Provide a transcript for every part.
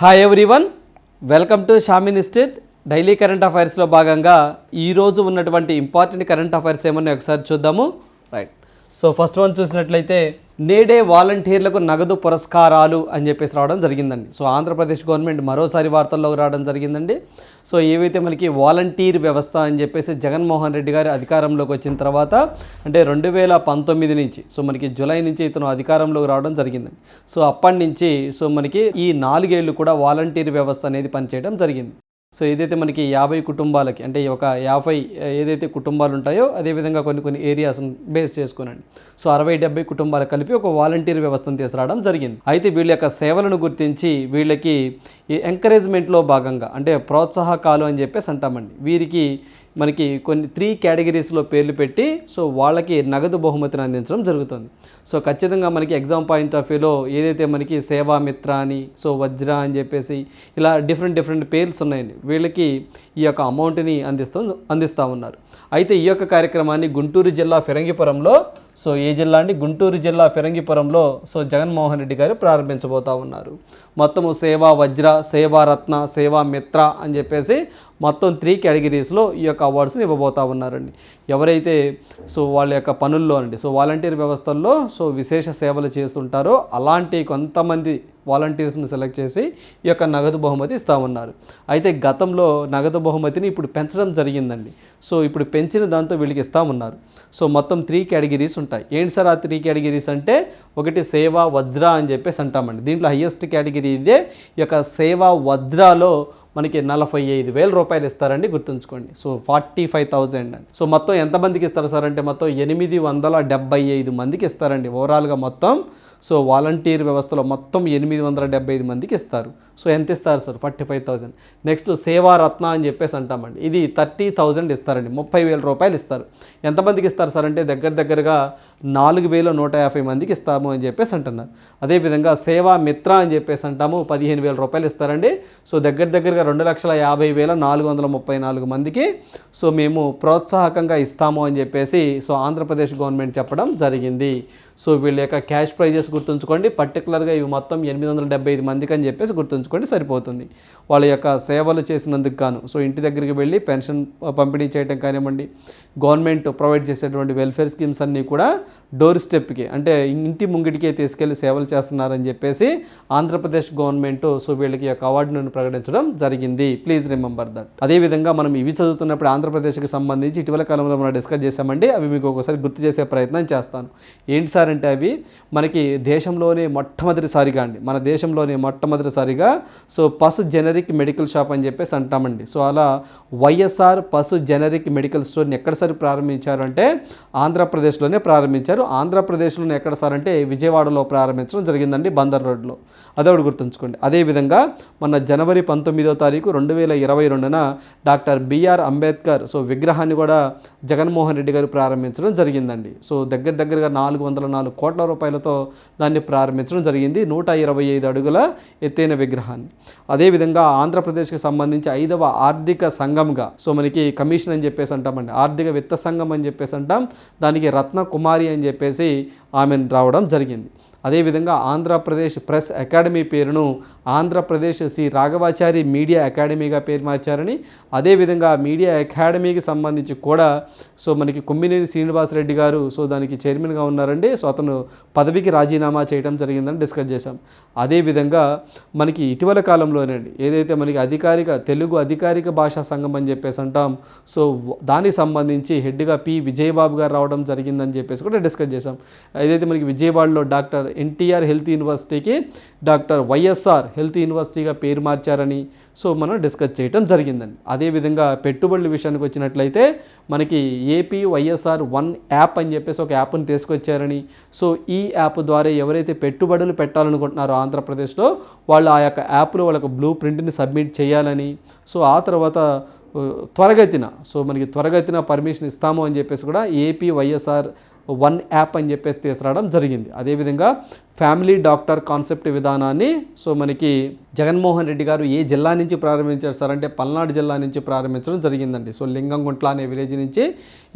Hi everyone welcome to షామిన్ ఇస్టేట్ daily current అఫైర్స్లో భాగంగా ఈరోజు ఉన్నటువంటి ఇంపార్టెంట్ కరెంట్ అఫైర్స్ ఏమన్నా ఒకసారి చూద్దాము. రైట్ సో ఫస్ట్ వన్ చూసినట్లయితే నేడే వాలంటీర్లకు నగదు పురస్కారాలు అని చెప్పేసి రావడం జరిగిందండి. సో ఆంధ్రప్రదేశ్ గవర్నమెంట్ మరోసారి వార్తల్లోకి రావడం జరిగిందండి. సో ఏవైతే మనకి వాలంటీర్ వ్యవస్థ అని చెప్పేసి జగన్మోహన్ రెడ్డి గారి అధికారంలోకి వచ్చిన తర్వాత అంటే రెండు వేల పంతొమ్మిది నుంచి సో మనకి జూలై నుంచి ఇతను అధికారంలోకి రావడం జరిగిందండి. సో అప్పటి నుంచి సో మనకి ఈ నాలుగేళ్ళు కూడా వాలంటీర్ వ్యవస్థ అనేది పనిచేయడం జరిగింది. సో ఏదైతే మనకి యాభై కుటుంబాలకి అంటే ఒక యాభై ఏదైతే కుటుంబాలు ఉంటాయో అదేవిధంగా కొన్ని కొన్ని ఏరియాస్ బేస్ చేసుకునండి. సో అరవై డెబ్బై కుటుంబాలకు కలిపి ఒక వాలంటీర్ వ్యవస్థను తీసుకురావడం జరిగింది. అయితే వీళ్ళ యొక్క సేవలను గుర్తించి వీళ్ళకి ఈ ఎంకరేజ్మెంట్లో భాగంగా అంటే ప్రోత్సాహకాలు అని చెప్పేసి అంటామండి. వీరికి మనకి కొన్ని త్రీ కేటగిరీస్లో పేర్లు పెట్టి సో వాళ్ళకి నగదు బహుమతిని అందించడం జరుగుతుంది. సో ఖచ్చితంగా మనకి ఎగ్జామ్ పాయింట్ ఆఫ్ వ్యూలో ఏదైతే మనకి సేవా మిత్ర అని సో వజ్ర అని చెప్పేసి ఇలా డిఫరెంట్ డిఫరెంట్ పేర్స్ ఉన్నాయండి. వీళ్ళకి ఈ యొక్క అమౌంట్ని అందిస్తూ అందిస్తూ ఉన్నారు. అయితే ఈ యొక్క కార్యక్రమాన్ని గుంటూరు జిల్లా ఫిరంగిపురంలో సో ఏ జిల్లా అండి గుంటూరు జిల్లా ఫిరంగిపురంలో సో జగన్మోహన్ రెడ్డి గారు ప్రారంభించబోతా ఉన్నారు. మొత్తము సేవా వజ్ర సేవా రత్న సేవా మిత్ర అని చెప్పేసి మొత్తం త్రీ కేటగిరీస్లో ఈ యొక్క అవార్డ్స్ని ఇవ్వబోతా ఉన్నారండి. ఎవరైతే సో వాళ్ళ యొక్క పనుల్లో అండి సో వాలంటీర్ వ్యవస్థల్లో సో విశేష సేవలు చేస్తుంటారో అలాంటి కొంతమంది వాలంటీర్స్ని సెలెక్ట్ చేసి ఈ యొక్క నగదు బహుమతి ఇస్తా ఉన్నారు అయితే గతంలో నగదు బహుమతిని ఇప్పుడు పెంచడం జరిగిందండి. సో ఇప్పుడు పెంచిన దాంతో వీళ్ళకి ఇస్తా ఉన్నారు సో మొత్తం త్రీ కేటగిరీస్ ఉంటాయి. ఏంటి సార్ ఆ త్రీ కేటగిరీస్ అంటే ఒకటి సేవా వజ్ర అని చెప్పేసి అంటామండి. దీంట్లో హయ్యెస్ట్ కేటగిరీ ఇదే. ఈ యొక్క సేవా వజ్రాలో మనకి నలభై ఐదు వేల రూపాయలు ఇస్తారండి గుర్తుంచుకోండి. సో ఫార్టీ ఫైవ్ థౌజండ్ అండి. సో మొత్తం ఎంతమందికి ఇస్తారు సార్? అంటే మొత్తం ఎనిమిది వందల డెబ్బై ఐదు మందికి ఇస్తారండి. ఓవరాల్గా మొత్తం సో వాలంటీర్ వ్యవస్థలో మొత్తం ఎనిమిది వందల డెబ్బై ఐదు మందికి ఇస్తారు. సో ఎంత ఇస్తారు sir? Forty five thousand next Sevaratna అని చెప్పేసి అంటామండి. ఇది థర్టీ థౌజండ్ ఇస్తారండి. ముప్పై వేల రూపాయలు ఇస్తారు. ఎంతమందికి ఇస్తారు సార్? అంటే దగ్గర దగ్గరగా నాలుగు వేల నూట యాభై మందికి ఇస్తాము అని చెప్పేసి అంటున్నారు. అదేవిధంగా సేవా మిత్ర అని చెప్పేసి అంటాము. పదిహేను వేల రూపాయలు ఇస్తారండి. సో దగ్గర దగ్గరగా రెండు లక్షల యాభై వేల నాలుగు వందల ముప్పై నాలుగు మందికి సో మేము ప్రోత్సాహకంగా ఇస్తాము అని చెప్పేసి సో ఆంధ్రప్రదేశ్ గవర్నమెంట్ చెప్పడం జరిగింది. సో వీళ్ళ యొక్క క్యాష్ ప్రైజెస్ గుర్తుంచుకోండి. పర్టికులర్గా ఇవి మొత్తం ఎనిమిది వందల డెబ్బై ఐదు మందికి అని చెప్పేసి గుర్తుంచుకోండి. సరిపోతుంది. వాళ్ళ యొక్క సేవలు చేసినందుకు గాను. సో ఇంటి దగ్గరికి వెళ్ళి పెన్షన్ పంపిణీ చేయడం కానివ్వండి గవర్నమెంట్ ప్రొవైడ్ చేసేటువంటి వెల్ఫేర్ స్కీమ్స్ అన్నీ కూడా డోర్ స్టెప్కి అంటే ఇంటి ముంగిటికే తీసుకెళ్ళి సేవలు చేస్తున్నారని చెప్పేసి ఆంధ్రప్రదేశ్ గవర్నమెంట్ సో వీళ్ళకి యొక్క అవార్డును ప్రకటించడం జరిగింది. Please remember that. అదేవిధంగా మనం ఇవి చదువుతున్నప్పుడు ఆంధ్రప్రదేశ్కి సంబంధించి ఇటీవల కాలంలో మనం డిస్కస్ చేశామండి. అవి మీకు ఒకసారి గుర్తు చేసే ప్రయత్నం చేస్తాను. ఏంటి సార్ అంటే అవి మనకి దేశంలోనే మొట్టమొదటిసారిగా అండి. మన దేశంలోనే మొట్టమొదటిసారిగా. సో పసు జెనరిక్ మెడికల్ షాప్ అని చెప్పేసి అంటామండి. సో అలా వైఎస్ఆర్ పసు జెనరిక్ మెడికల్ స్టోర్ని ఎక్కడ సార్ ప్రారంభించారు అంటే ఆంధ్రప్రదేశ్లోనే ప్రారంభించారు. ఆంధ్రప్రదేశ్లోనే ఎక్కడ సార్ అంటే విజయవాడలో ప్రారంభించడం జరిగిందండి బందర్ రోడ్లో. అదొకటి గుర్తుంచుకోండి. అదేవిధంగా మన జనవరి పంతొమ్మిదో తారీఖు రెండు వేల ఇరవై రెండున డాక్టర్ బిఆర్ అంబేద్కర్ సో విగ్రహాన్ని కూడా జగన్మోహన్ రెడ్డి గారు ప్రారంభించడం జరిగిందండి. సో దగ్గర దగ్గరగా నాలుగు వందల నాలుగు కోట్ల రూపాయలతో దాన్ని ప్రారంభించడం జరిగింది. నూట ఇరవై ఐదు అడుగుల ఎత్తైన విగ్రహాన్ని. అదేవిధంగా ఆంధ్రప్రదేశ్కి సంబంధించి ఐదవ ఆర్థిక సంఘంగా సో మనకి కమిషన్ అని చెప్పేసి అంటామండి. ఆర్థిక విత్త సంఘం అని చెప్పేసి అంటాం. దానికి రత్న కుమారి అని చెప్పేసి ఆమెను రావడం జరిగింది. అదేవిధంగా ఆంధ్రప్రదేశ్ ప్రెస్ అకాడమీ పేరును ఆంధ్రప్రదేశ్ శ్రీ రాఘవాచారి మీడియా అకాడమీగా పేరు మార్చారని అదేవిధంగా మీడియా అకాడమీకి సంబంధించి కూడా సో మనకి కొమ్మినేని శ్రీనివాసరెడ్డి గారు సో దానికి చైర్మన్గా ఉన్నారండి. సో అతను పదవికి రాజీనామా చేయడం జరిగిందని డిస్కస్ చేశాం. అదేవిధంగా మనకి ఇటీవల కాలంలోనండి ఏదైతే మనకి అధికారిక తెలుగు అధికారిక భాషా సంఘం అని చెప్పేసి అంటాం సో దానికి సంబంధించి హెడ్గా పి విజయబాబు గారు రావడం జరిగిందని చెప్పేసి కూడా డిస్కస్ చేశాం. ఏదైతే మనకి విజయవాడలో డాక్టర్ ఎన్టీఆర్ హెల్త్ యూనివర్సిటీకి డాక్టర్ వైఎస్ఆర్ హెల్త్ యూనివర్సిటీగా పేరు మార్చారని సో మనం డిస్కస్ చేయడం జరిగిందండి. అదేవిధంగా పెట్టుబడుల విషయానికి వచ్చినట్లయితే మనకి ఏపీ వైఎస్ఆర్ వన్ యాప్ అని చెప్పేసి ఒక యాప్ని తీసుకొచ్చారని. సో ఈ యాప్ ద్వారా ఎవరైతే పెట్టుబడులు పెట్టాలనుకుంటున్నారో ఆంధ్రప్రదేశ్లో వాళ్ళు ఆ యొక్క యాప్లో వాళ్ళకు బ్లూ ప్రింట్ని సబ్మిట్ చేయాలని. సో ఆ తర్వాత త్వరగతిన సో మనకి త్వరగతిన పర్మిషన్ ఇస్తాము అని చెప్పేసి కూడా ఏపీ వైఎస్ఆర్ వన్ యాప్ అని చెప్పేసి తీసుకురావడం జరిగింది. అదేవిధంగా ఫ్యామిలీ డాక్టర్ కాన్సెప్ట్ విధానాన్ని సో మనకి జగన్మోహన్ రెడ్డి గారు ఏ జిల్లా నుంచి ప్రారంభించారు సార్ అంటే పల్నాడు జిల్లా నుంచి ప్రారంభించడం జరిగిందండి. సో లింగంగుంట్ల అనే విలేజ్ నుంచి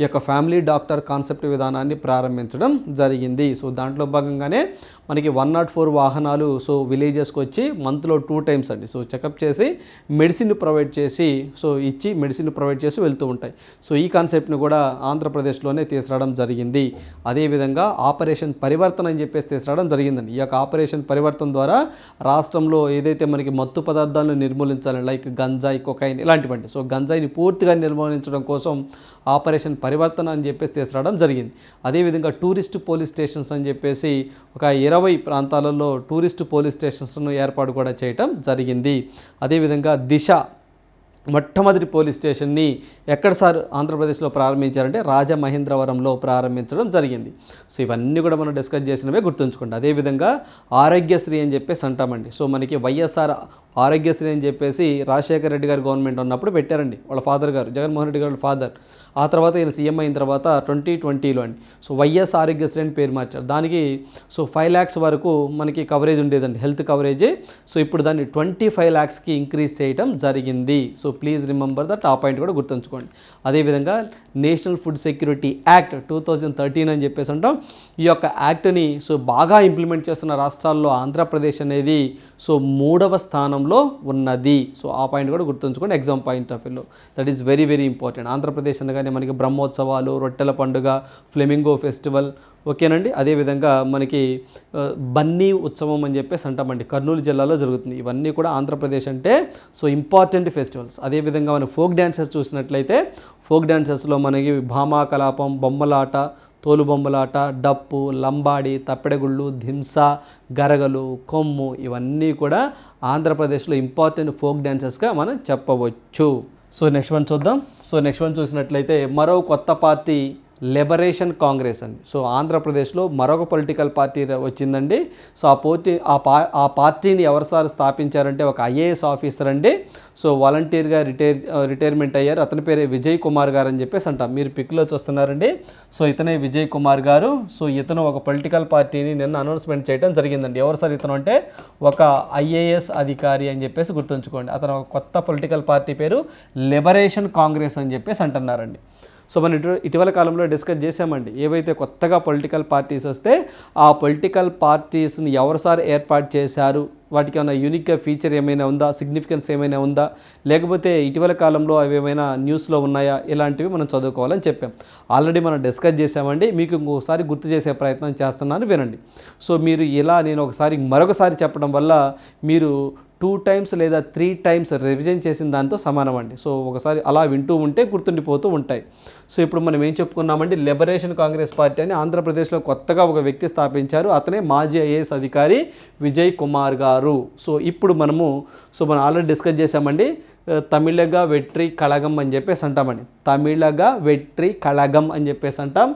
ఈ యొక్క ఫ్యామిలీ డాక్టర్ కాన్సెప్ట్ విధానాన్ని ప్రారంభించడం జరిగింది. సో దాంట్లో భాగంగానే మనకి వన్ నాట్ ఫోర్ వాహనాలు సో విలేజెస్కి వచ్చి మంత్లో టూ టైమ్స్ అండి. సో చెకప్ చేసి మెడిసిన్ ప్రొవైడ్ చేసి సో ఇచ్చి మెడిసిన్ ప్రొవైడ్ చేసి వెళ్తూ ఉంటాయి. సో ఈ కాన్సెప్ట్ని కూడా ఆంధ్రప్రదేశ్లోనే తీసుకురావడం జరిగింది. అదేవిధంగా ఆపరేషన్ పరివర్తన అని చెప్పేసి తీసుకురావడం జరిగిందండి. ఈ యొక్క ఆపరేషన్ పరివర్తన ద్వారా రాష్ట్రంలో ఏదైతే మనకి మత్తు పదార్థాలను నిర్మూలించాలి లైక్ గంజాయి కొకైన్ ఇలాంటివండి. సో గంజాయిని పూర్తిగా నిర్మూలించడం కోసం ఆపరేషన్ పరివర్తన అని చెప్పేసి తీసుకురావడం జరిగింది. అదేవిధంగా టూరిస్ట్ పోలీస్ స్టేషన్స్ అని చెప్పేసి ఒక ఇరవై ప్రాంతాలలో టూరిస్ట్ పోలీస్ స్టేషన్స్ను ఏర్పాటు కూడా చేయటం జరిగింది. అదేవిధంగా దిశ మొట్టమొదటి పోలీస్ స్టేషన్ని ఎక్కడ సార్ ఆంధ్రప్రదేశ్లో ప్రారంభించారంటే రాజమహేంద్రవరంలో ప్రారంభించడం జరిగింది. సో ఇవన్నీ కూడా మనం డిస్కస్ చేసినవే గుర్తుంచుకోండి. అదేవిధంగా ఆరోగ్యశ్రీ అని చెప్పేసి అంటామండి. సో మనకి వైఎస్ఆర్ ఆరోగ్యశ్రీ అని చెప్పేసి రాజశేఖర రెడ్డి గారు గవర్నమెంట్ ఉన్నప్పుడు పెట్టారండి. వాళ్ళ ఫాదర్ గారు జగన్మోహన్ రెడ్డి గారు ఫాదర్. ఆ తర్వాత ఈయన సీఎం అయిన తర్వాత ట్వంటీ ట్వంటీలో అండి. సో వైఎస్ ఆరోగ్యశ్రీ అని పేరు మార్చారు. దానికి సో ఫైవ్ ల్యాక్స్ వరకు మనకి కవరేజ్ ఉండేదండి హెల్త్ కవరేజ్. సో ఇప్పుడు దాన్ని ట్వంటీ ఫైవ్ ల్యాక్స్కి ఇంక్రీజ్ చేయడం జరిగింది. సో ప్లీజ్ రిమెంబర్ దట్ ఆ పాయింట్ కూడా గుర్తుంచుకోండి. అదేవిధంగా national food security act two thousand thirteen అని చెప్పేసి అంటాం. ఈ యొక్క యాక్ట్ని సో బాగా ఇంప్లిమెంట్ చేస్తున్న రాష్ట్రాల్లో ఆంధ్రప్రదేశ్ అనేది సో మూడవ స్థానంలో ఉన్నది. సో ఆ పాయింట్ కూడా గుర్తుంచుకోండి ఎగ్జామ్ పాయింట్ ఆఫ్ వ్యూలో that is very very important Andhra Pradesh అనగానే మనకి బ్రహ్మోత్సవాలు రొట్టెల పండుగ ఫ్లెమింగో ఫెస్టివల్ ఓకేనండి? అదేవిధంగా మనకి బన్నీ ఉత్సవం అని చెప్పేసి అంటామండి కర్నూలు జిల్లాలో జరుగుతుంది. ఇవన్నీ కూడా ఆంధ్రప్రదేశ్ అంటే సో ఇంపార్టెంట్ ఫెస్టివల్స్ అదేవిధంగా మనం ఫోక్ డ్యాన్సర్స్ చూసినట్లయితే ఫోక్ డ్యాన్సర్స్లో మనకి భామా కలాపం బొమ్మలాట తోలుబొమ్మలాట డప్పు లంబాడి తప్పెడగుళ్ళు ధింస గరగలు కొమ్ము ఇవన్నీ కూడా ఆంధ్రప్రదేశ్లో ఇంపార్టెంట్ ఫోక్ డ్యాన్సెస్గా మనం చెప్పవచ్చు. సో నెక్స్ట్ వన్ చూద్దాం. సో నెక్స్ట్ వన్ చూసినట్లయితే మరో కొత్త పార్టీ లిబరేషన్ కాంగ్రెస్ అండి సో ఆంధ్రప్రదేశ్లో మరొక పొలిటికల్ పార్టీ వచ్చిందండి. సో ఆ పోటీ ఆ పా ఆ పార్టీని ఎవరు సార్ స్థాపించారంటే ఒక ఐఏఎస్ ఆఫీసర్ అండి. సో వాలంటీర్గా రిటైర్ రిటైర్మెంట్ అయ్యారు. అతని పేరే విజయ్ కుమార్ గారు అని చెప్పేసి అంటాం. మీరు పిక్లో చూస్తున్నారండి. సో ఇతనే విజయ్ కుమార్ గారు. సో ఇతను ఒక పొలిటికల్ పార్టీని నిన్న అనౌన్స్మెంట్ చేయడం జరిగిందండి. ఎవరు సార్ ఇతను అంటే? ఒక ఐఏఎస్ అధికారి అని చెప్పేసి గుర్తుంచుకోండి. అతను ఒక కొత్త పొలిటికల్ పార్టీ పేరు లిబరేషన్ కాంగ్రెస్ అని చెప్పేసి అంటున్నారండి. సో మనం ఇటు ఇటీవల కాలంలో డిస్కస్ చేసామండి ఏవైతే కొత్తగా పొలిటికల్ పార్టీస్ వస్తే ఆ పొలిటికల్ పార్టీస్ని ఎవరిసారి ఏర్పాటు చేశారు? వాటికి ఏమైనా యూనిక్గా ఫీచర్ ఏమైనా ఉందా? సిగ్నిఫికెన్స్ ఏమైనా ఉందా? లేకపోతే ఇటీవల కాలంలో అవి ఏమైనా న్యూస్లో ఉన్నాయా? ఇలాంటివి మనం చదువుకోవాలని చెప్పాం. ఆల్రెడీ మనం డిస్కస్ చేసామండి మీకు ఇంకోసారి గుర్తు చేసే ప్రయత్నం చేస్తున్నాను వినండి. సో మీరు ఇలా నేను ఒకసారి మరొకసారి చెప్పడం వల్ల మీరు టూ టైమ్స్ లేదా త్రీ టైమ్స్ రివిజన్ చేసిన దాంతో సమానం అండి. సో ఒకసారి అలా వింటూ ఉంటే గుర్తుండిపోతూ ఉంటాయి. సో ఇప్పుడు మనం ఏం చెప్పుకున్నామండి లిబరేషన్ కాంగ్రెస్ పార్టీ అని ఆంధ్రప్రదేశ్లో కొత్తగా ఒక వ్యక్తి స్థాపించారు. అతనే మాజీ ఐఏఎస్ అధికారి విజయ్ కుమార్ గారు. సో ఇప్పుడు మనము సో మనం ఆల్రెడీ డిస్కస్ చేశామండి తమిళగా వెట్రి కళగం అని చెప్పేసి అంటామండి తమిళగా వెట్రి కళగం అని చెప్పేసి అంటాం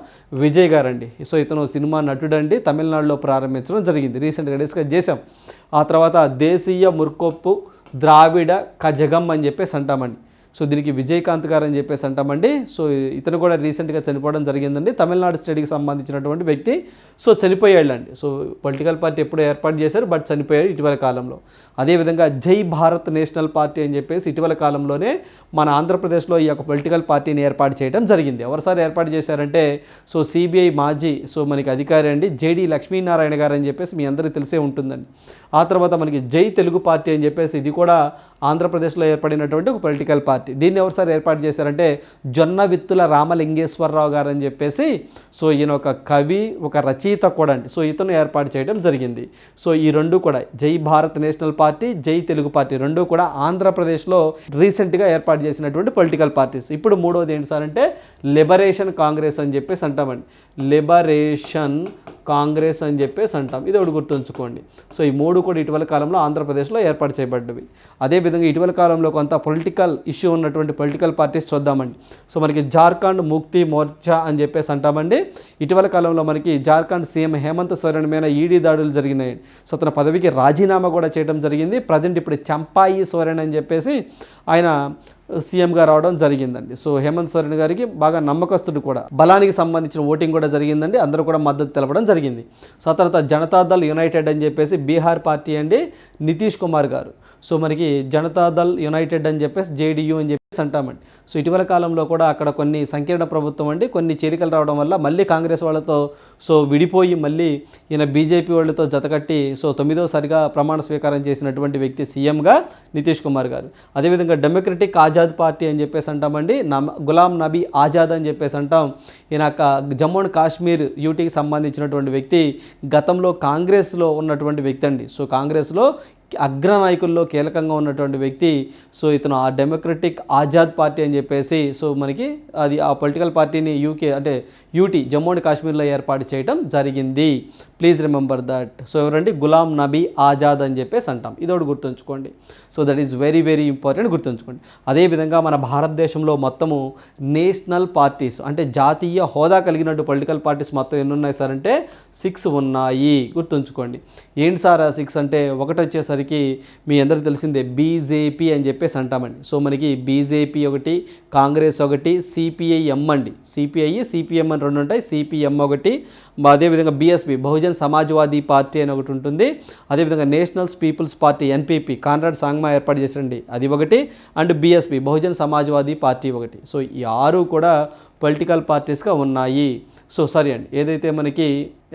విజయ్ గారండి. సో ఇతను సినిమా నటుడండి తమిళనాడులో ప్రారంభించడం జరిగింది. రీసెంట్గా డిస్కస్ చేశాం. ఆ తర్వాత దేశీయ ముర్కొప్పు ద్రావిడ కజగం అని చెప్పేసి అంటామండి. సో దీనికి విజయకాంత్ గారు అని చెప్పేసి అంటామండి. సో ఇతను కూడా రీసెంట్గా చనిపోవడం జరిగిందండి. తమిళనాడు స్టేట్కి సంబంధించినటువంటి వ్యక్తి. సో చనిపోయాళ్ళండి సో పొలిటికల్ పార్టీ ఎప్పుడో ఏర్పాటు చేశారు బట్ చనిపోయాడు ఇటీవల కాలంలో. అదేవిధంగా జై భారత్ నేషనల్ పార్టీ అని చెప్పేసి ఇటీవల కాలంలోనే మన ఆంధ్రప్రదేశ్లో ఈ యొక్క పొలిటికల్ పార్టీని ఏర్పాటు చేయడం జరిగింది. ఎవరిసారి ఏర్పాటు చేశారంటే సో సిబిఐ మాజీ సో మనకి అధికారి అండి జేడి లక్ష్మీనారాయణ గారు అని చెప్పేసి మీ అందరికీ తెలిసే ఉంటుందండి. ఆ తర్వాత మనకి జై తెలుగు పార్టీ అని చెప్పేసి ఇది కూడా ఆంధ్రప్రదేశ్లో ఏర్పడినటువంటి ఒక పొలిటికల్ పార్టీ దీన్ని ఎవరిసారి ఏర్పాటు చేశారంటే జొన్న విత్తుల రామలింగేశ్వరరావు గారు అని చెప్పేసి సో ఈయన ఒక కవి ఒక రచయిత కూడా అండి. సో ఇతను ఏర్పాటు చేయడం జరిగింది. సో ఈ రెండు కూడా జై భారత్ నేషనల్ పార్టీ జై తెలుగు పార్టీ రెండు కూడా ఆంధ్రప్రదేశ్లో రీసెంట్గా ఏర్పాటు చేసినటువంటి పొలిటికల్ పార్టీస్ ఇప్పుడు మూడవది ఏంటి సార్ అంటే లిబరేషన్ కాంగ్రెస్ అని చెప్పేసి అంటామండి. లిబరేషన్ కాంగ్రెస్ అని చెప్పేసి అంటాం. ఇది ఒకటి గుర్తుంచుకోండి. సో ఈ మూడు కూడా ఇటీవల కాలంలో ఆంధ్రప్రదేశ్లో ఏర్పాటు చేయబడ్డవి. అదేవిధంగా ఇటీవల కాలంలో కొంత పొలిటికల్ ఇష్యూ ఉన్నటువంటి పొలిటికల్ పార్టీస్ చూద్దామండి. సో మనకి జార్ఖండ్ ముక్తి మోర్చా అని చెప్పేసి అంటామండి. ఇటీవల కాలంలో మనకి జార్ఖండ్ సీఎం హేమంత్ సోరెన్ మీద ఈడీ దాడులు జరిగినాయి. సో తన పదవికి రాజీనామా కూడా చేయడం జరిగింది. ప్రజెంట్ ఇప్పుడు చంపాయి సోరెన్ అని చెప్పేసి ఆయన సీఎంగా రావడం జరిగిందండి. సో హేమంత్ సోరెన్ గారికి బాగా నమ్మకస్తుడు కూడా. బలానికి సంబంధించిన ఓటింగ్ కూడా జరిగిందండి. అందరూ కూడా మద్దతు తెలపడం జరిగింది. సో ఆ తర్వాత జనతాదళ్ యునైటెడ్ అని చెప్పేసి బీహార్ పార్టీ అండి నితీష్ కుమార్ గారు. సో మనకి జనతాదళ్ యునైటెడ్ అని చెప్పేసి జేడీయూ అని చెప్పేసి అంటామండి. సో ఇటీవల కాలంలో కూడా అక్కడ కొన్ని సంకీర్ణ ప్రభుత్వం అండి కొన్ని చేరికలు రావడం వల్ల మళ్ళీ కాంగ్రెస్ వాళ్ళతో సో విడిపోయి మళ్ళీ ఈయన బీజేపీ వాళ్ళతో జతకట్టి సో తొమ్మిదోసారిగా ప్రమాణ స్వీకారం చేసినటువంటి వ్యక్తి సీఎంగా నితీష్ కుమార్ గారు. అదేవిధంగా డెమోక్రటిక్ ఆజాద్ పార్టీ అని చెప్పేసి అంటామండి నమ్ గులాం నబీ ఆజాద్ అని చెప్పేసి అంటాం. ఈయన జమ్మూ అండ్ కాశ్మీర్ యూటీకి సంబంధించినటువంటి వ్యక్తి గతంలో కాంగ్రెస్లో ఉన్నటువంటి వ్యక్తి అండి. సో కాంగ్రెస్లో అగ్రనాయకుల్లో కీలకంగా ఉన్నటువంటి వ్యక్తి. సో ఇతను ఆ డెమోక్రటిక్ ఆజాద్ పార్టీ అని చెప్పేసి సో మనకి అది ఆ పొలిటికల్ పార్టీని యూకే అంటే యూటీ జమ్మూ అండ్ కాశ్మీర్లో ఏర్పాటు చేయడం జరిగింది. Please remember that. సో ఎవరండి? గులాం నబీ ఆజాద్ అని చెప్పేసి అంటాం. ఇది ఒకటి గుర్తుంచుకోండి. So that is very very important గుర్తుంచుకోండి. అదేవిధంగా మన భారతదేశంలో మొత్తము నేషనల్ పార్టీస్ అంటే జాతీయ హోదా కలిగినట్టు పొలిటికల్ పార్టీస్ మొత్తం ఎన్ని ఉన్నాయి సార్ అంటే సిక్స్ ఉన్నాయి. గుర్తుంచుకోండి. ఏంటి సార్ ఆ సిక్స్ అంటే ఒకటి వచ్చేసరికి మీ అందరికీ తెలిసిందే బీజేపీ అని చెప్పేసి అంటామండి. సో మనకి బీజేపీ ఒకటి కాంగ్రెస్ ఒకటి సిపిఐఎం అండి. సిపిఐ సిపిఎం అని రెండు ఉంటాయి సిపిఎం ఒకటి అదేవిధంగా బీఎస్పీ బహుజన్ సమాజ్వాదీ పార్టీ అని ఒకటి ఉంటుంది. అదేవిధంగా nationals peoples party NPP Conrad Sangma ఏర్పాటు చేసండి అది ఒకటి and BSP Bahujan Samajwadi party ఒకటి. సో ఈ ఆరు కూడా పొలిటికల్ పార్టీస్గా ఉన్నాయి. సో సరే అండి ఏదైతే మనకి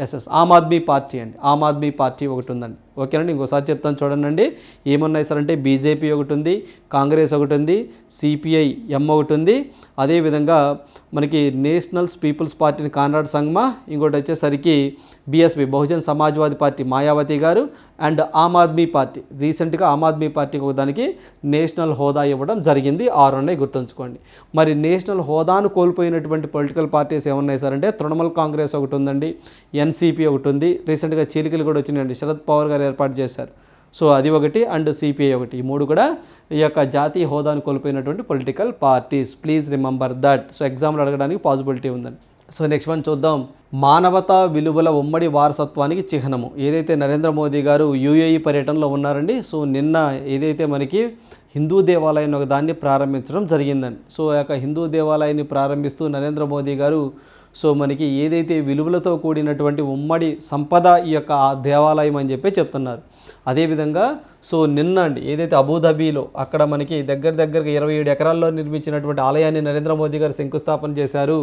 ఎస్ఎస్ ఆమ్ ఆద్మీ పార్టీ అండి. ఆమ్ ఆద్మీ పార్టీ ఒకటి ఉందండి. ఓకేనండి ఇంకోసారి చెప్తాను చూడండి. ఏమున్నాయి సార్ అంటే బీజేపీ ఒకటి ఉంది కాంగ్రెస్ ఒకటి ఉంది సిపిఐ ఎం ఒకటి ఉంది అదేవిధంగా మనకి నేషనల్స్ పీపుల్స్ పార్టీని కాన్రాడ్ సంగ్మా ఇంకోటి వచ్చేసరికి బీఎస్పీ బహుజన్ సమాజ్వాదీ పార్టీ మాయావతి గారు అండ్ ఆమ్ ఆద్మీ పార్టీ. రీసెంట్గా ఆమ్ ఆద్మీ పార్టీకి ఒక దానికి నేషనల్ హోదా ఇవ్వడం జరిగింది. ఆరు ఉన్నాయి గుర్తుంచుకోండి. మరి నేషనల్ హోదాను కోల్పోయినటువంటి పొలిటికల్ పార్టీస్ ఏమున్నాయి సార్ అంటే తృణమూల్ కాంగ్రెస్ ఒకటి ఉందండి ఎన్సీపీ ఒకటి ఉంది. రీసెంట్గా చీలికలు కూడా వచ్చినాయండి. శరద్ పవార్ గారు ఏర్పాటు చేశారు. సో అది ఒకటి అండ్ సిపిఐ ఒకటి. ఈ మూడు కూడా ఈ యొక్క జాతీయ హోదాను కోల్పోయినటువంటి political parties please remember that so ఎగ్జామ్లు అడగడానికి పాసిబిలిటీ ఉందండి. సో నెక్స్ట్ వన్ చూద్దాం. మానవతా విలువల ఉమ్మడి వారసత్వానికి చిహ్నము. ఏదైతే నరేంద్ర మోదీ గారు యూఏఈ పర్యటనలో ఉన్నారండి సో నిన్న ఏదైతే మనకి హిందూ దేవాలయం ఒక దాన్ని ప్రారంభించడం జరిగిందండి. సో ఆ యొక్క హిందూ దేవాలయాన్ని ప్రారంభిస్తూ నరేంద్ర మోదీ గారు సో మనకి ఏదైతే విలువలతో కూడినటువంటి ఉమ్మడి సంపద ఈ యొక్క ఆ దేవాలయం అని చెప్పి చెప్తున్నారు. అదేవిధంగా సో నిన్న అండి ఏదైతే అబుదాబీలో అక్కడ మనకి దగ్గర దగ్గరగా ఇరవై ఏడు ఎకరాల్లో నిర్మించినటువంటి ఆలయాన్ని నరేంద్ర మోదీ గారు శంకుస్థాపన చేశారు.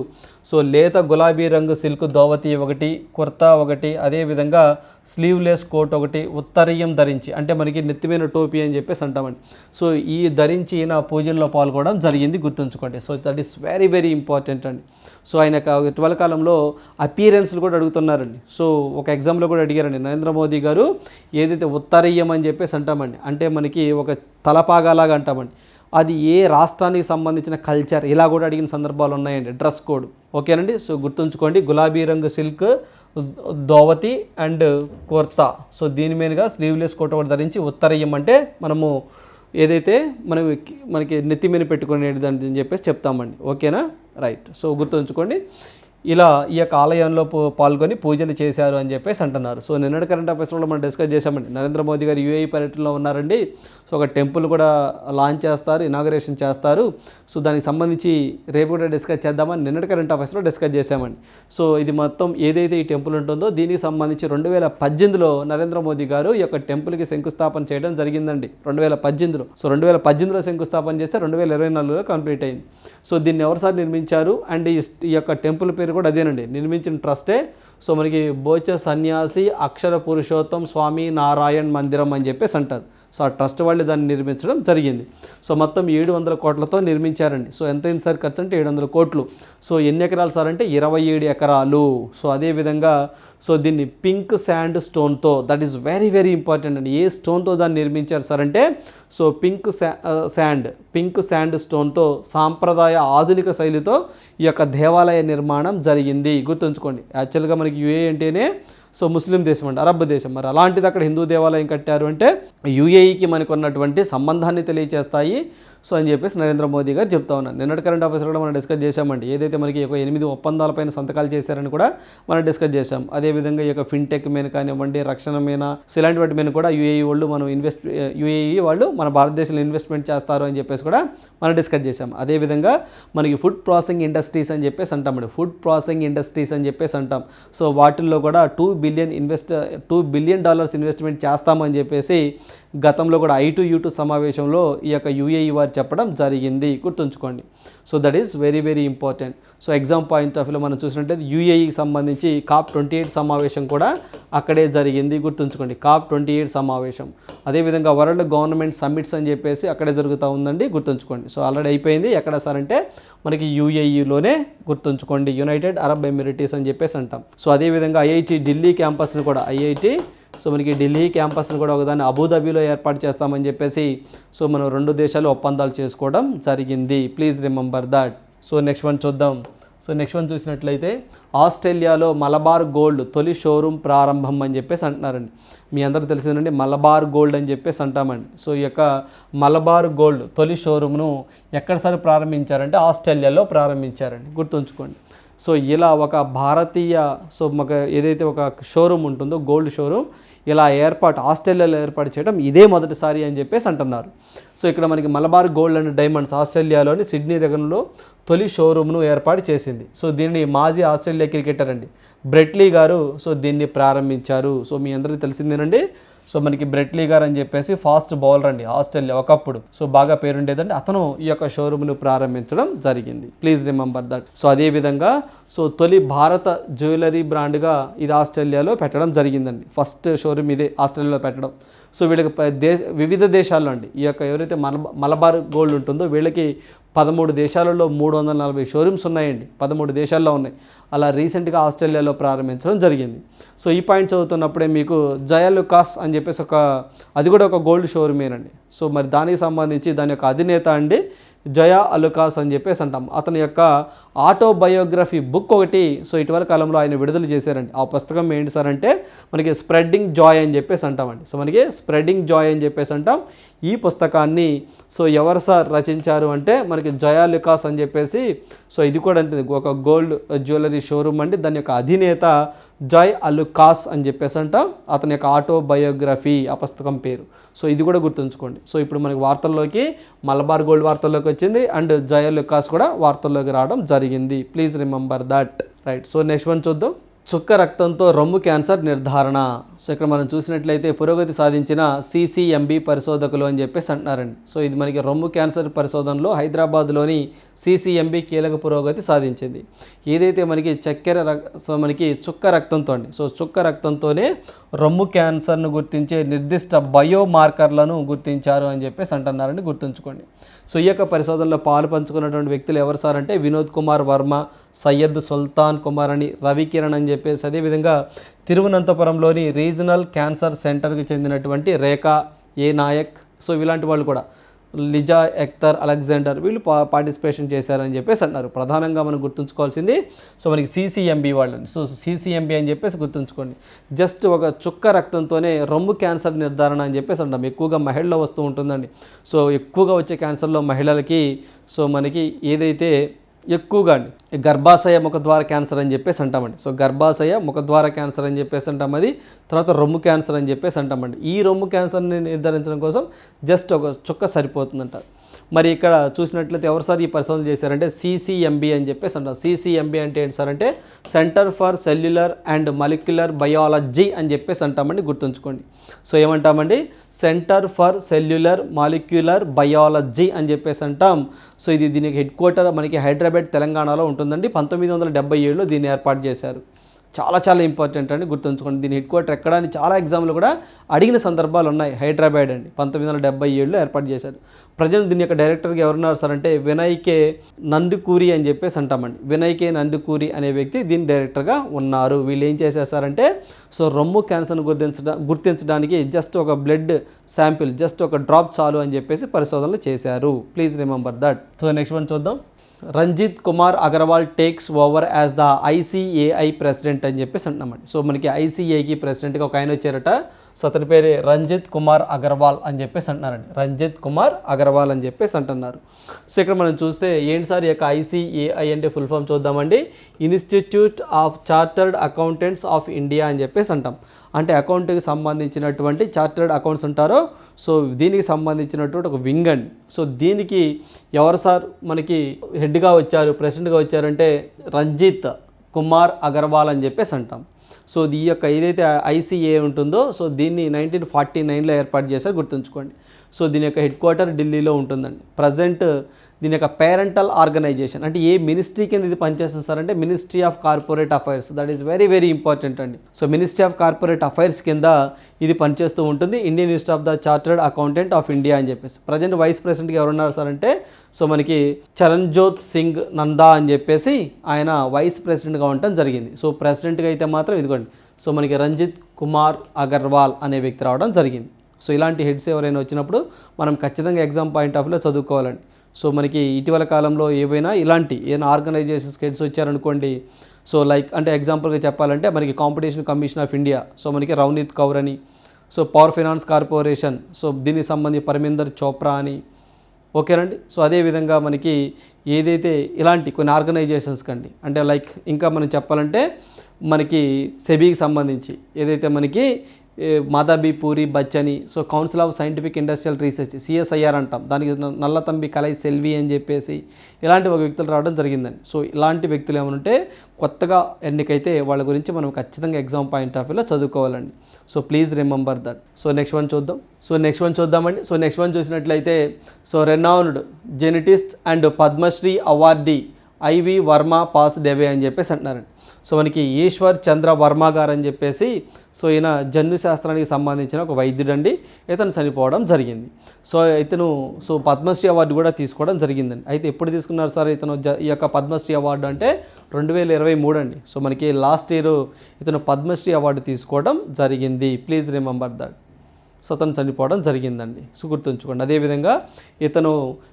సో లేత గులాబీ రంగు సిల్క్ దోవతి ఒకటి కుర్తా ఒకటి అదేవిధంగా స్లీవ్లెస్ కోట్ ఒకటి ఉత్తరీయం ధరించి అంటే మనకి నెత్తిమైన టోపీ అని చెప్పేసి అంటామండి. సో ఈ ధరించి నా పూజల్లో పాల్గొనడం జరిగింది గుర్తుంచుకోండి. So that is very very important అండి. సో ఆయన ఇటీవల కాలంలో అపీరెన్స్లు కూడా అడుగుతున్నారండి. సో ఒక ఎగ్జామ్లో కూడా అడిగారండి నరేంద్ర మోదీ గారు ఏదైతే ఉత్తరీయం అని చెప్పేసి అంటామండి అంటే మనకి ఒక తలపాగాలాగా అంటామండి అది ఏ రాష్ట్రానికి సంబంధించిన కల్చర్ ఇలా కూడా అడిగిన సందర్భాలు ఉన్నాయండి డ్రెస్ కోడ్. ఓకేనండి? సో గుర్తుంచుకోండి గులాబీ రంగు silk dhoti and kurta. So దీని మీదుగా స్లీవ్లెస్ కోట్ ఒకటి ధరించి ఉత్తరీయం అంటే మనము ఏదైతే మనం మనకి నెత్తి మీద పెట్టుకునేది అని చెప్పేసి చెప్తామండి. ఓకేనా? రైట్. సో గుర్తుంచుకోండి. ఇలా ఈ యొక్క ఆలయంలో పాల్గొని పూజలు చేశారు అని చెప్పేసి అంటున్నారు. సో నిన్నటి కరెంట్ అఫైర్స్లో మనం డిస్కస్ చేశామండి. నరేంద్ర మోదీ గారు యూఏఈ పర్యటనలో ఉన్నారండి. సో ఒక టెంపుల్ కూడా లాంచ్ చేస్తారు ఇనాగరేషన్ చేస్తారు. సో దానికి సంబంధించి రేపు కూడా డిస్కస్ చేద్దామని నిన్నటి కరెంట్ అఫైర్స్లో డిస్కస్ చేశామండి. సో ఇది మొత్తం ఏదైతే ఈ టెంపుల్ ఉంటుందో దీనికి సంబంధించి రెండు వేల పద్దెనిమిదిలో నరేంద్ర మోదీ గారు ఈ యొక్క టెంపుల్కి శంకుస్థాపన చేయడం జరిగిందండి. రెండు వేల పద్దెనిమిదిలో. సో రెండు వేల పద్దెనిమిదిలో శంకుస్థాపన చేస్తే రెండు వేల ఇరవై నాలుగులో కంప్లీట్ అయింది. సో దీన్ని ఎవరు సార్ నిర్మించారు? అండ్ ఈ యొక్క టెంపుల్ పేరు కూడా అదేనండి. నిర్మించిన ట్రస్టే. సో మనకి బోచ సన్యాసి అక్షర పురుషోత్తం స్వామి నారాయణ్ మందిరం అని చెప్పేసి అంటారు. సో ఆ ట్రస్ట్ వాళ్ళు దాన్ని నిర్మించడం జరిగింది. సో మొత్తం ఏడు వందల కోట్లతో నిర్మించారండి. సో ఎంత అయింది సార్ ఖర్చు అంటే ఏడు వందల కోట్లు. సో ఎన్ని ఎకరాలు సార్ అంటే ఇరవై ఏడు ఎకరాలు. సో అదేవిధంగా సో దీన్ని pink sand స్టోన్తో that is very very important అండి. ఏ స్టోన్తో దాన్ని నిర్మించారు సార్ అంటే so pink sand pink sand స్టోన్తో సాంప్రదాయ ఆధునిక శైలితో ఈ యొక్క దేవాలయ నిర్మాణం జరిగింది. గుర్తుంచుకోండి. యాక్చువల్గా మనకి యుఏ అంటేనే సో ముస్లిం దేశం అండి అరబ్ దేశం. మరి అలాంటిది అక్కడ హిందూ దేవాలయం కట్టారు అంటే యుఏఈకి మనకున్నటువంటి సంబంధాన్ని తెలియచేస్తాయి. సో అని చెప్పేసి నరేంద్ర మోదీ గారు చెప్తా ఉన్నారు. నిన్నటి కరెంట్ ఆఫీసర్ కూడా మనం డిస్కస్ చేశామండి. ఏదైతే మనకి ఒక ఎనిమిది ఒప్పందాలపైన సంతకాలు చేశారని కూడా మనం డిస్కస్ చేశాం. అదేవిధంగా ఈ యొక్క ఫిన్టెక్ మీద కానివ్వండి రక్షణ మీద సో ఇలాంటి వాటి మీద కూడా యూఏఈ వాళ్ళు మనం ఇన్వెస్ట్ యూఏఈ వాళ్ళు మన భారతదేశంలో ఇన్వెస్ట్మెంట్ చేస్తారు అని చెప్పేసి కూడా మనం డిస్కస్ చేశాం. అదేవిధంగా మనకి ఫుడ్ ప్రాసెసింగ్ ఇండస్ట్రీస్ అని చెప్పేసి అంటామండి ఫుడ్ ప్రాసెసింగ్ ఇండస్ట్రీస్ అని చెప్పేసి అంటాం. సో వాటిల్లో కూడా two billion invest two billion dollars investment చేస్తామని చెప్పేసి గతంలో కూడా ఐ టు యూ టూ సమావేశంలో ఈ యొక్క యూఏఈ వారు చెప్పడం జరిగింది. గుర్తుంచుకోండి. So that is very very important so exam point of వ్యూలో మనం చూసినట్టయితే యూఏఈకి సంబంధించి కాప్ ట్వంటీ ఎయిట్ సమావేశం కూడా అక్కడే జరిగింది. గుర్తుంచుకోండి కాప్ ట్వంటీ ఎయిట్ సమావేశం అదేవిధంగా వరల్డ్ గవర్నమెంట్ సమ్మిట్స్ అని చెప్పేసి అక్కడే జరుగుతూ ఉందండి. గుర్తుంచుకోండి. సో ఆల్రెడీ అయిపోయింది. ఎక్కడ సార్ అంటే మనకి యూఏఈలోనే గుర్తుంచుకోండి. యునైటెడ్ అరబ్ ఎమిరిటీస్ అని చెప్పేసి అంటాం. సో అదేవిధంగా ఐఐటి ఢిల్లీ క్యాంపస్ని కూడా ఐఐటి సో మనకి ఢిల్లీ క్యాంపస్ని కూడా ఒకదాన్ని అబుదాబీలో ఏర్పాటు చేస్తామని చెప్పేసి సో మనం రెండు దేశాలు ఒప్పందాలు చేసుకోవడం జరిగింది. Please remember that so next one చూద్దాం. సో నెక్స్ట్ వన్ చూసినట్లయితే ఆస్ట్రేలియాలో మలబార్ గోల్డ్ తొలి షోరూమ్ ప్రారంభం అని చెప్పేసి అంటున్నారండి. మీ అందరూ తెలిసిందండి మలబార్ గోల్డ్ అని చెప్పేసి అంటామండి. సో ఈ యొక్క మలబార్ గోల్డ్ తొలి షోరూమ్ను ఎక్కడసారి ప్రారంభించారంటే ఆస్ట్రేలియాలో ప్రారంభించారండి. గుర్తుంచుకోండి. సో ఇలా ఒక భారతీయ సో మాకు ఏదైతే ఒక షోరూమ్ ఉంటుందో గోల్డ్ షోరూమ్ ఇలా ఏర్పాటు ఆస్ట్రేలియాలో ఏర్పాటు చేయడం ఇదే మొదటిసారి అని చెప్పేసి అంటున్నారు. సో ఇక్కడ మనకి మలబార్ గోల్డ్ అండ్ డైమండ్స్ ఆస్ట్రేలియాలోని సిడ్నీ నగరంలో తొలి షోరూమ్ను ఏర్పాటు చేసింది. సో దీన్ని మాజీ ఆస్ట్రేలియా క్రికెటర్ అండి బ్రెట్లీ గారు సో దీన్ని ప్రారంభించారు. సో మీ అందరికీ తెలిసిందేనండి. సో మనకి బ్రెట్లీ గారు అని చెప్పేసి ఫాస్ట్ బౌలర్ అండి ఆస్ట్రేలియా ఒకప్పుడు. సో బాగా పేరుండేదండి. అతను ఈ యొక్క షోరూమ్ను ప్రారంభించడం జరిగింది. ప్లీజ్ రిమెంబర్ దట్ సో అదేవిధంగా సో తొలి భారత జ్యువెలరీ బ్రాండ్గా ఇది ఆస్ట్రేలియాలో పెట్టడం జరిగిందండి. ఫస్ట్ షోరూమ్ ఇదే ఆస్ట్రేలియాలో పెట్టడం. సో వీళ్ళకి దేశ వివిధ దేశాల్లో అండి ఈ యొక్క ఎవరైతే మల మలబార్ గోల్డ్ ఉంటుందో వీళ్ళకి పదమూడు దేశాలలో మూడు వందల నలభై షోరూమ్స్ ఉన్నాయండి పదమూడు దేశాల్లో ఉన్నాయి. అలా రీసెంట్గా ఆస్ట్రేలియాలో ప్రారంభించడం జరిగింది. సో ఈ పాయింట్ చదువుతున్నప్పుడే మీకు జయలుకాస్ అని చెప్పేసి ఒక అది కూడా ఒక గోల్డ్ షోరూమేనండి. సో మరి దానికి సంబంధించి దాని యొక్క అధినేత అండి జయా అలుకాస్ అని చెప్పేసి అంటాం. అతని యొక్క ఆటోబయోగ్రఫీ బుక్ ఒకటి సో ఇటీవల కాలంలో ఆయన విడుదల చేశారండి. ఆ పుస్తకం ఏంటి సార్ అంటే మనకి స్ప్రెడ్డింగ్ జాయ్ అని చెప్పేసి అంటామండి. సో మనకి స్ప్రెడ్డింగ్ జాయ్ అని చెప్పేసి అంటాం. ఈ పుస్తకాన్ని సో ఎవరు సార్ రచించారు అంటే మనకి జయా లుకాస్ అని చెప్పేసి సో ఇది కూడా అంటే ఒక గోల్డ్ జ్యువెలరీ షోరూమ్ అండి. దాని యొక్క అధినేత జాయ్ అలుకాస్ అని చెప్పేసి అంట అతని యొక్క ఆటోబయోగ్రఫీ ఆ పుస్తకం పేరు. సో ఇది కూడా గుర్తుంచుకోండి. సో ఇప్పుడు మనకి వార్తల్లోకి మలబార్ గోల్డ్ వార్తల్లోకి వచ్చింది అండ్ జయ లుకాస్ కూడా వార్తల్లోకి రావడం జరిగింది. Please remember that right so next one చూద్దాం. చుక్క రక్తంతో రొమ్ము క్యాన్సర్ నిర్ధారణ. సో ఇక్కడ మనం చూసినట్లయితే పురోగతి సాధించిన సిసిఎంబి పరిశోధకులు అని చెప్పేసి అంటున్నారండి. సో ఇది మనకి రొమ్ము క్యాన్సర్ పరిశోధనలో హైదరాబాద్లోని సిసిఎంబి కీలక పురోగతి సాధించింది. ఏదైతే మనకి చక్కెర రక్- సో మనకి చుక్క రక్తంతో అండి. సో చుక్క రక్తంతోనే రొమ్ము క్యాన్సర్ను గుర్తించే నిర్దిష్ట బయో మార్కర్లను గుర్తించారు అని చెప్పేసి అంటున్నారని గుర్తుంచుకోండి. సో ఈ యొక్క పరిశోధనలో పాలు పంచుకున్నటువంటి వ్యక్తులు ఎవరు సార్ అంటే వినోద్ కుమార్ వర్మ సయ్యద్ సుల్తాన్ కుమార్ అని రవికిరణ్ అని చెప్పేసి అదేవిధంగా తిరువనంతపురంలోని రీజనల్ క్యాన్సర్ సెంటర్కి చెందినటువంటి రేఖా ఏ నాయక్ సో ఇలాంటి వాళ్ళు కూడా. లిజా ఎక్తర్ అలెగ్జాండర్ వీళ్ళు పా పార్టిసిపేషన్ చేశారని చెప్పేసి అన్నారు. ప్రధానంగా మనం గుర్తుంచుకోవాల్సింది సో మనకి సీసీఎంబీ వాళ్ళని. సో సీసీఎంబీ అని చెప్పేసి గుర్తుంచుకోండి. జస్ట్ ఒక చుక్క రక్తంతోనే రొమ్ము క్యాన్సర్ నిర్ధారణ అని చెప్పేసి అంటాం. ఎక్కువగా మహిళల్లో వస్తూ ఉంటుందండి. సో ఎక్కువగా వచ్చే క్యాన్సర్లో మహిళలకి సో మనకి ఏదైతే ఎక్కువగా అండి. గర్భాశయ ముఖద్వార క్యాన్సర్ అని చెప్పేసి అంటామండి సో గర్భాశయ ముఖద్వార క్యాన్సర్ అని చెప్పేసి అంటాం అది. తర్వాత రొమ్ము క్యాన్సర్ అని చెప్పేసి అంటామండి ఈ రొమ్ము క్యాన్సర్ని నిర్ధారించడం కోసం జస్ట్ ఒక చుక్క సరిపోతుందంట. మరి ఇక్కడ చూసినట్లయితే ఎవరు సార్ ఈ పరిశోధన చేశారంటే సిసిఎంబి అని చెప్పేసి అంటారు. సిసిఎంబి అంటే ఏంటి సార్ అంటే centre for cellular and molecular biology అని చెప్పేసి అంటామండి గుర్తుంచుకోండి. So ఏమంటామండి? Centre for cellular molecular biology అని చెప్పేసి అంటాం. సో ఇది దీనికి హెడ్ క్వార్టర్ మనకి హైదరాబాద్ తెలంగాణలో ఉంటుందండి. పంతొమ్మిది వందల డెబ్బై ఏడులో దీన్ని ఏర్పాటు చేశారు. చాలా చాలా ఇంపార్టెంట్ అండి గుర్తుంచుకోండి. దీని హెడ్ క్వార్టర్ ఎక్కడ అని చాలా ఎగ్జామ్లు కూడా అడిగిన సందర్భాలు ఉన్నాయి. హైదరాబాద్ అండి. పంతొమ్మిది వందల డెబ్బై ఏడులో ఏర్పాటు చేశారు. ప్రజెంట్ దీని యొక్క డైరెక్టర్గా ఎవరున్నారు సార్ అంటే వినయ్కే నందుకూరి అని చెప్పేసి అంటామండి. వినయ్కే నందుకూరి అనే వ్యక్తి దీని డైరెక్టర్గా ఉన్నారు. వీళ్ళు ఏం చేసేసారంటే సో రొమ్ము క్యాన్సర్ను గుర్తించడా గుర్తించడానికి జస్ట్ ఒక బ్లడ్ శాంపిల్ జస్ట్ ఒక డ్రాప్ చాలు అని చెప్పేసి పరిశోధనలు చేశారు. Please remember that. So next one చూద్దాం. Ranjit Kumar Agarwal takes over as the ICAI president అని చెప్పేసి అంటున్నామండి. సో మనకి ఐసీఏకి ప్రెసిడెంట్గా ఒక ఆయన వచ్చారట. సో అతని పేరే రంజిత్ కుమార్ అగర్వాల్ అని చెప్పేసి అంటున్నారండి. రంజిత్ కుమార్ అగర్వాల్ అని చెప్పేసి అంటున్నారు. సో ఇక్కడ మనం చూస్తే ఏంటి సార్? ఈ యొక్క ఐసీఏఐ అంటే ఫుల్ ఫామ్ చూద్దామండి. Institute of chartered accountants of India అని చెప్పేసి అంటాం. అంటే అకౌంట్కి సంబంధించినటువంటి చార్టర్డ్ అకౌంట్స్ ఉంటారో సో దీనికి సంబంధించినటువంటి ఒక వింగ్ అండి. సో దీనికి ఎవరు సార్ మనకి హెడ్గా వచ్చారు ప్రెసిడెంట్గా వచ్చారంటే రంజిత్ కుమార్ అగర్వాల్ అని చెప్పేసి అంటాం. సో ఈ యొక్క ఏదైతే ఐసీఏ ఉంటుందో సో దీన్ని నైన్టీన్ ఫార్టీ నైన్లో ఏర్పాటు చేశారు గుర్తుంచుకోండి. సో దీని యొక్క హెడ్ క్వార్టర్ ఢిల్లీలో ఉంటుందండి. ప్రజెంట్ దీని యొక్క పేరెంటల్ ఆర్గనైజేషన్ అంటే ఏ మినిస్ట్రీ కింద ఇది పనిచేస్తుంది సార్? అంటే ministry of corporate affairs that is very very important అండి. So ministry of corporate affairs కింద ఇది పనిచేస్తూ ఉంటుంది. Indian institute of the chartered accountant of India అని చెప్పేసి. ప్రజెంట్ వైస్ ప్రెసిడెంట్గా ఎవరున్నారు సార్ అంటే సో మనకి చరణ్జోత్ సింగ్ నందా అని చెప్పేసి ఆయన వైస్ ప్రెసిడెంట్గా ఉండటం జరిగింది. సో ప్రెసిడెంట్గా అయితే మాత్రం ఇదిగోండి. సో మనకి రంజిత్ కుమార్ అగర్వాల్ అనే వ్యక్తి రావడం జరిగింది. సో ఇలాంటి హెడ్స్ ఎవరైనా వచ్చినప్పుడు మనం ఖచ్చితంగా ఎగ్జామ్ పాయింట్ ఆఫ్ వ్యూలో చదువుకోవాలండి. సో మనకి ఇటీవల కాలంలో ఏవైనా ఇలాంటి ఏదైనా ఆర్గనైజేషన్స్ హెడ్స్ వచ్చారనుకోండి సో లైక్ అంటే ఎగ్జాంపుల్గా చెప్పాలంటే మనకి competition commission of India so మనకి రవనీత్ కౌర్ అని so power finance corporation so దీనికి సంబంధించి పరమేందర్ చోప్రా అని ఓకేనండి సో అదేవిధంగా మనకి ఏదైతే ఇలాంటి కొన్ని ఆర్గనైజేషన్స్ కండి అంటే లైక్ ఇంకా మనం చెప్పాలంటే మనకి సెబీకి సంబంధించి ఏదైతే మనకి Madhabi Puri బచ్చని so council of scientific industrial research CSIR అంటాం. దానికి నల్లతంబి కలై సెల్వి అని చెప్పేసి ఇలాంటి ఒక వ్యక్తులు రావడం జరిగిందండి. సో ఇలాంటి వ్యక్తులు ఏమనుంటే కొత్తగా ఎన్నికైతే వాళ్ళ గురించి మనం ఖచ్చితంగా ఎగ్జామ్ పాయింట్ ఆఫ్ వ్యూలో చదువుకోవాలండి. So please remember that so next one చూద్దాం. సో నెక్స్ట్ వన్ చూద్దామండి. సో నెక్స్ట్ వన్ చూసినట్లయితే so renowned geneticist and Padmashri awardee I V Varma passed away అని చెప్పేసి అంటున్నారండి. సో మనకి ఈశ్వర్ చంద్ర వర్మ గారు అని చెప్పేసి సో ఈయన జన్యు శాస్త్రానికి సంబంధించిన ఒక వైద్యుడండి. ఇతను చనిపోవడం జరిగింది. సో ఇతను సో పద్మశ్రీ అవార్డు కూడా తీసుకోవడం జరిగిందండి. అయితే ఎప్పుడు తీసుకున్నారు సార్ ఇతను జ ఈ యొక్క పద్మశ్రీ అవార్డు అంటే రెండు వేల ఇరవై మూడు అండి. సో మనకి లాస్ట్ ఇయర్ ఇతను పద్మశ్రీ అవార్డు తీసుకోవడం జరిగింది. Please remember that. సతను చనిపోవడం జరిగిందండి. సో గుర్తుంచుకోండి అదేవిధంగా ఇతను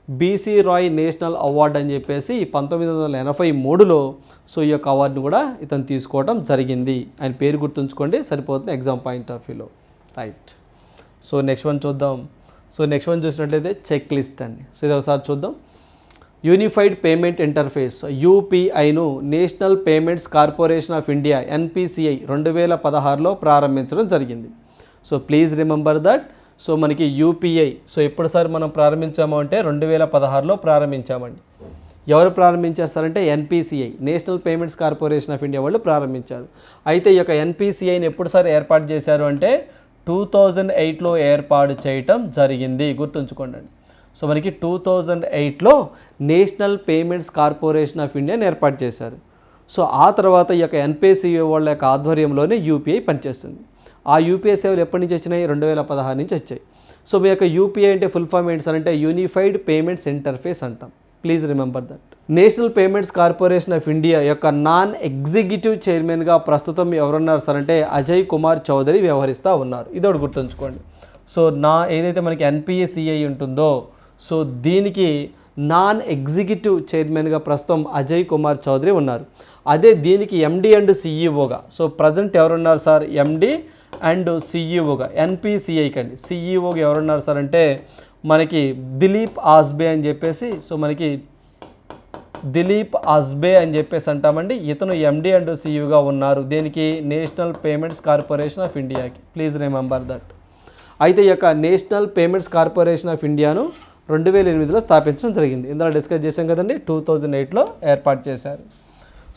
బీసీ రాయ్ నేషనల్ అవార్డు అని చెప్పేసి పంతొమ్మిది వందల ఎనభై మూడులో సో ఈ యొక్క అవార్డును కూడా ఇతను తీసుకోవడం జరిగింది. ఆయన పేరు గుర్తుంచుకోండి. సరిపోతుంది ఎగ్జామ్ పాయింట్ ఆఫ్ వ్యూలో. రైట్. సో నెక్స్ట్ వన్ చూద్దాం. సో నెక్స్ట్ వన్ చూసినట్లయితే చెక్ లిస్ట్ అండి. సో ఇది ఒకసారి చూద్దాం. Unified payment interface యూపీఐను national payments corporation of India NPCI రెండు వేల పదహారులో ప్రారంభించడం జరిగింది. So please remember that so మనకి యూపీఐ సో ఎప్పుడుసారి మనం ప్రారంభించాము అంటే రెండు వేల పదహారులో ప్రారంభించామండి. ఎవరు ప్రారంభించారు సార్ అంటే NPCI national payments corporation of India వాళ్ళు ప్రారంభించారు. అయితే ఈ యొక్క ఎన్పిసిఐని ఎప్పుడుసారి ఏర్పాటు చేశారు అంటే టూ థౌజండ్ ఎయిట్లో ఏర్పాటు చేయటం జరిగింది. గుర్తుంచుకోండి సో మనకి టూ థౌజండ్ ఎయిట్లో నేషనల్ పేమెంట్స్ కార్పొరేషన్ ఆఫ్ ఇండియాని ఏర్పాటు చేశారు. సో ఆ తర్వాత ఈ యొక్క ఎన్పిసిఐ వాళ్ళ యొక్క ఆధ్వర్యంలోనే యూపీఐ పనిచేస్తుంది. ఆ యూపీఐ సేవలు ఎప్పటి నుంచి వచ్చినాయి? రెండు వేల పదహారు నుంచి వచ్చాయి. సో మీ యొక్క యూపీఐ అంటే ఫుల్ ఫామ్ ఏంటి సార్ అంటే యూనిఫైడ్ పేమెంట్స్ ఇంటర్ఫేస్ అంటాం. Please remember that. National payments corporation of India యొక్క నాన్ ఎగ్జిక్యూటివ్ చైర్మన్గా ప్రస్తుతం ఎవరున్నారు సార్ అంటే అజయ్ కుమార్ చౌదరి వ్యవహరిస్తూ ఉన్నారు. ఇది ఒకటి గుర్తుంచుకోండి. సో నా ఏదైతే మనకి ఎన్పిఎస్సిఐ ఉంటుందో సో దీనికి నాన్ ఎగ్జిక్యూటివ్ చైర్మన్గా ప్రస్తుతం అజయ్ కుమార్ చౌదరి ఉన్నారు. అదే దీనికి ఎండి అండ్ సిఈఓగా సో ప్రజెంట్ ఎవరున్నారు సార్ ఎండి అండ్. సిఈఓగా ఎన్పిసిఐకి అండి సిఈఓగా ఎవరున్నారు సార్ అంటే మనకి దిలీప్ ఆస్బే అని చెప్పేసి సో మనకి దిలీప్ అస్బే అని చెప్పేసి అంటామండి. ఇతను ఎండి అండ్ సిఇఓగా ఉన్నారు. దీనికి నేషనల్ పేమెంట్స్ కార్పొరేషన్ ఆఫ్ ఇండియాకి ప్లీజ్ రిమెంబర్ దట్ అయితే ఈ యొక్క నేషనల్ పేమెంట్స్ కార్పొరేషన్ ఆఫ్ ఇండియాను రెండు వేల ఎనిమిదిలో స్థాపించడం జరిగింది. ఇందులో డిస్కస్ చేశాం కదండి టూ థౌజండ్ ఎయిట్లో ఏర్పాటు చేశారు.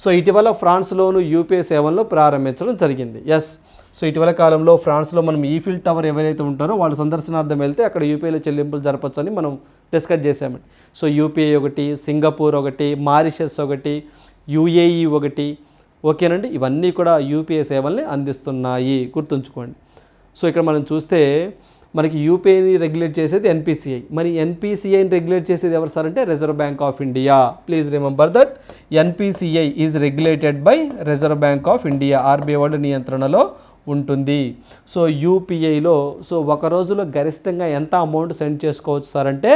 సో ఇటీవల ఫ్రాన్స్లోను యూపీఐ సేవలను ప్రారంభించడం జరిగింది. ఎస్ సో ఇటీవల కాలంలో ఫ్రాన్స్లో మనం ఈఫిల్ టవర్ ఎవరైతే ఉంటారో వాళ్ళ సందర్శనార్థం వెళ్తే అక్కడ యూపీఐలో చెల్లింపులు జరపచ్చని మనం డిస్కస్ చేసామండి సో యూపీఐ ఒకటి సింగపూర్ ఒకటి మారిషస్ ఒకటి యుఏఈ ఒకటి ఓకేనండి? ఇవన్నీ కూడా యూపీఐ సేవల్ని అందిస్తున్నాయి. గుర్తుంచుకోండి. సో ఇక్కడ మనం చూస్తే మనకి యూపీఐని రెగ్యులేట్ చేసేది ఎన్పిసిఐ మరి ఎన్పిసిఐని రెగ్యులేట్ చేసేది ఎవరు సార్ అంటే reserve bank of India please remember that NPCI is regulated by reserve bank of India RBI వాళ్ళ నియంత్రణలో ఉంటుంది. సో యూపీఐలో సో ఒక రోజులో గరిష్టంగా ఎంత అమౌంట్ సెండ్ చేసుకోవచ్చు సార్ అంటే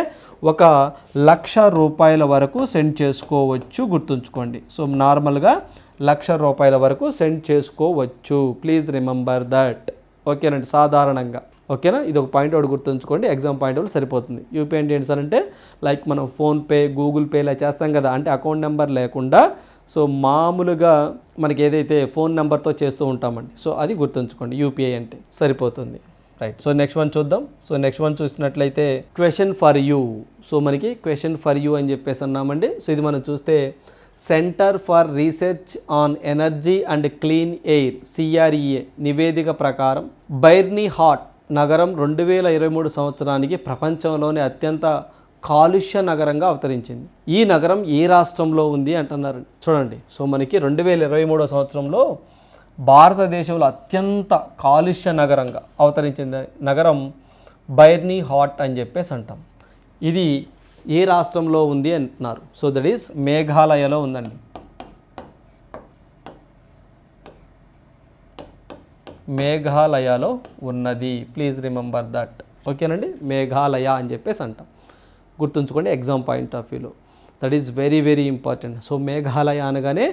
ఒక లక్ష రూపాయల వరకు సెండ్ చేసుకోవచ్చు గుర్తుంచుకోండి. సో నార్మల్గా లక్ష రూపాయల వరకు సెండ్ చేసుకోవచ్చు. ప్లీజ్ రిమెంబర్ దట్ ఓకేనండి సాధారణంగా. ఓకేనా? ఇది ఒక పాయింట్ ఒకటి గుర్తుంచుకోండి. ఎగ్జామ్ పాయింట్ ఒకటి సరిపోతుంది. యూపీఐ అంటే ఏంటి సార్ అంటే లైక్ మనం ఫోన్పే గూగుల్ పే ఇలా చేస్తాం కదా అంటే అకౌంట్ నెంబర్ లేకుండా సో మామూలుగా మనకి ఏదైతే ఫోన్ నెంబర్తో చేస్తూ ఉంటామండి సో అది గుర్తుంచుకోండి. యూపీఐ అంటే సరిపోతుంది. రైట్ సో నెక్స్ట్ వన్ చూద్దాం. సో నెక్స్ట్ వన్ చూసినట్లయితే క్వశ్చన్ ఫర్ యూ సో మనకి క్వశ్చన్ ఫర్ యూ అని చెప్పేసి అన్నామండి. సో ఇది మనం చూస్తే centre for research on energy and clean air CREA నివేదిక ప్రకారం బైర్నీ హాట్ నగరం రెండు వేల ఇరవై మూడు సంవత్సరానికి ప్రపంచంలోనే అత్యంత కాలుష్య నగరంగా అవతరించింది. ఈ నగరం ఏ రాష్ట్రంలో ఉంది అంటున్నారు. చూడండి. సో మనకి రెండు వేల ఇరవై మూడో సంవత్సరంలో భారతదేశంలో అత్యంత కాలుష్య నగరంగా అవతరించింది నగరం బైర్నీ హాట్ అని చెప్పేసి అంటాం. ఇది ఏ రాష్ట్రంలో ఉంది అంటున్నారు. సో దట్ ఈస్ మేఘాలయలో ఉందండి. మేఘాలయలో ఉన్నది. ప్లీజ్ రిమెంబర్ దట్ ఓకేనండి? మేఘాలయ అని చెప్పేసి అంటాం. గుర్తుంచుకోండి ఎగ్జామ్ పాయింట్ ఆఫ్ వ్యూలో that is very very important so Meghalaya అనగానే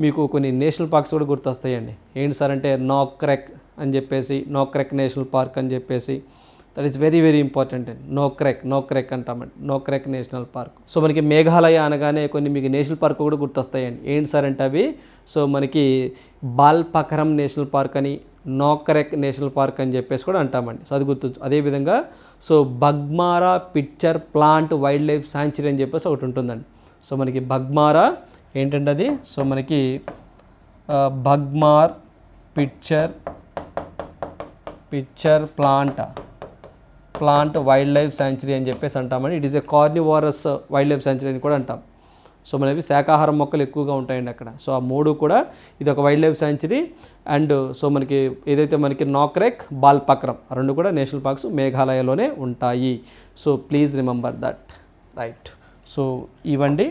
మీకు కొన్ని నేషనల్ పార్క్స్ కూడా గుర్తొస్తాయండి. ఏంటి సార్ అంటే నోక్రెక్ అని చెప్పేసి నోక్రెక్ నేషనల్ పార్క్ అని చెప్పేసి. That is very very important అండి నోక్రెక్ నోక్రెక్ అంటామండి నోక్రెక్ నేషనల్ పార్క్. సో మనకి మేఘాలయ అనగానే కొన్ని మీకు నేషనల్ పార్క్ కూడా గుర్తొస్తాయండి. ఏంటి సార్ అంటే అవి? సో మనకి బాల్పకరం నేషనల్ పార్క్ అని నోకరెక్ నేషనల్ పార్క్ అని చెప్పేసి కూడా అంటామండి. సో అది గుర్తుంచు అదేవిధంగా so Baghmara pitcher plant wildlife sanctuary అని చెప్పేసి ఒకటి ఉంటుందండి. సో మనకి బగ్మారా ఏంటంటే అది? సో మనకి Baghmara Baghmara pitcher pitcher plant? Plant wildlife sanctuary అని చెప్పేసి అంటామని it is a carnivorous wildlife sanctuary అని కూడా అంటాం. సో మనవి శాకాహార మొక్కలు ఎక్కువగా ఉంటాయండి అక్కడ. సో ఆ మూడు కూడా ఇది ఒక wildlife sanctuary and so మనకి ఏదైతే మనకి నాక్రెక్ బాల్పక్రం రెండు కూడా నేషనల్ పార్క్స్ మేఘాలయలోనే ఉంటాయి. So please remember that. Right. So ఇవండి.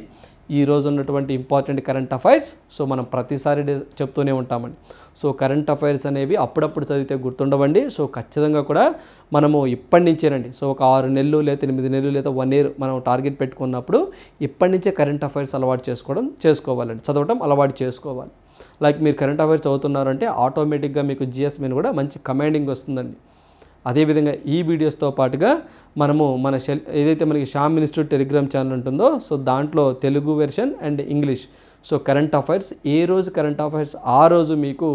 ఈ ఉన్నటువంటి ఇంపార్టెంట్ కరెంట్ అఫైర్స్ సో మనం ప్రతిసారి చెప్తూనే ఉంటామండి. సో కరెంట్ అఫైర్స్ అనేవి అప్పుడప్పుడు చదివితే గుర్తుండవండి. సో ఖచ్చితంగా కూడా మనము ఇప్పటి నుంచేనండి సో ఒక ఆరు నెలలు లేదా ఎనిమిది నెలలు లేదా వన్ ఇయర్ మనం టార్గెట్ పెట్టుకున్నప్పుడు ఇప్పటి నుంచే కరెంట్ అఫైర్స్ అలవాటు చేసుకోవడం చేసుకోవాలండి. చదవడం అలవాటు చేసుకోవాలి. లైక్ మీరు కరెంట్ అఫైర్స్ చదువుతున్నారంటే ఆటోమేటిక్గా మీకు జిఎస్ మీద కూడా మంచి కమాండింగ్ వస్తుందండి. అదేవిధంగా ఈ వీడియోస్తో పాటుగా మనము మన ఏదైతే మనకి షామ్ ఇన్స్టిట్యూట్ టెలిగ్రామ్ ఛానల్ ఉంటుందో సో దాంట్లో Telugu version and English so current affairs ఏ రోజు కరెంట్ అఫైర్స్ ఆ రోజు మీకు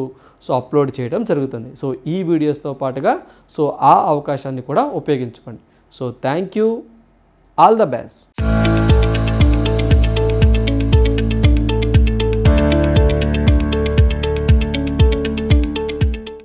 సో అప్లోడ్ చేయడం జరుగుతుంది. సో ఈ వీడియోస్తో పాటుగా సో ఆ అవకాశాన్ని కూడా ఉపయోగించుకోండి. So thank you all the best